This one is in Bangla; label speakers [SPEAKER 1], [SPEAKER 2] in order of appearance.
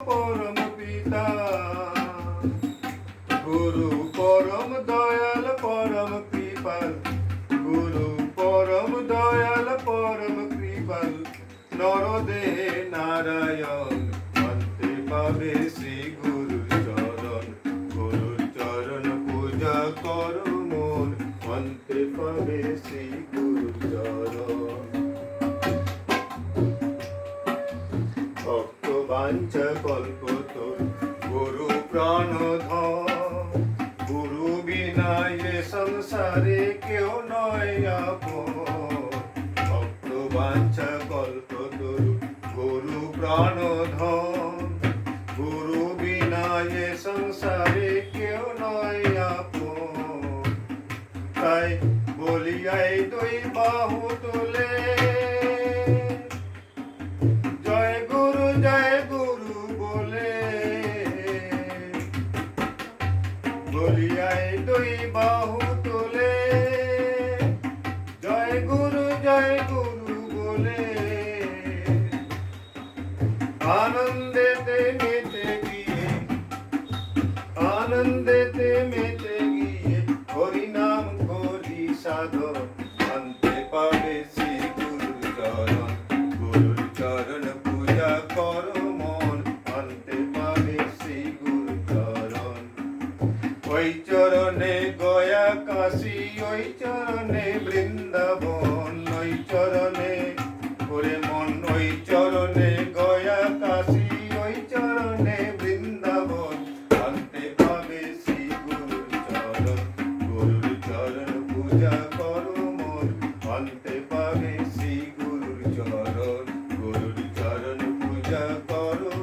[SPEAKER 1] পরম পিতা গুরু পরম দয়াল, পরম কৃপাল। গুরু পরম দয়াল, পরম কৃপাল। নরদেহে নারায়ণ, অন্তে পাবে শ্রী গুরু চরণ। গুরু চরণ পূজা কর মন, অন্তে পাবে শ্রী গুরু চরণ। বাঞ্ছা কল্প তোর। গুরু প্রাণ গুরু বিনা এ সংসারে কেউ নয় ভক্ত বাঞ্ছা কল্প তোর। গুরু প্রাণ গুরু বিনা এ সংসারে কেউ নয় তাই বলিয়াই দুই বাহু তুলে বলিয়াই দুই বাহু তোলে। জয় গুরু জয় গুরু বলে। মেতে গিয়ে আনন্দেতে মেতে গিয়ে, হরিনাম করি সাধন অন্তে পাবে ওই চরণে গয়া কাশি, ওই চরণে বৃন্দাবন, ওই চরণে করে মন, ওই চরণে গয়া কাশি, ওই চরণে বৃন্দাবন। আনতে হবে শ্রী গুরুর চরণ গুরুর চরণ পূজা করো মন। আনতে পাবে শ্রী গুরুর চরণ গুরুর চরণ পূজা করো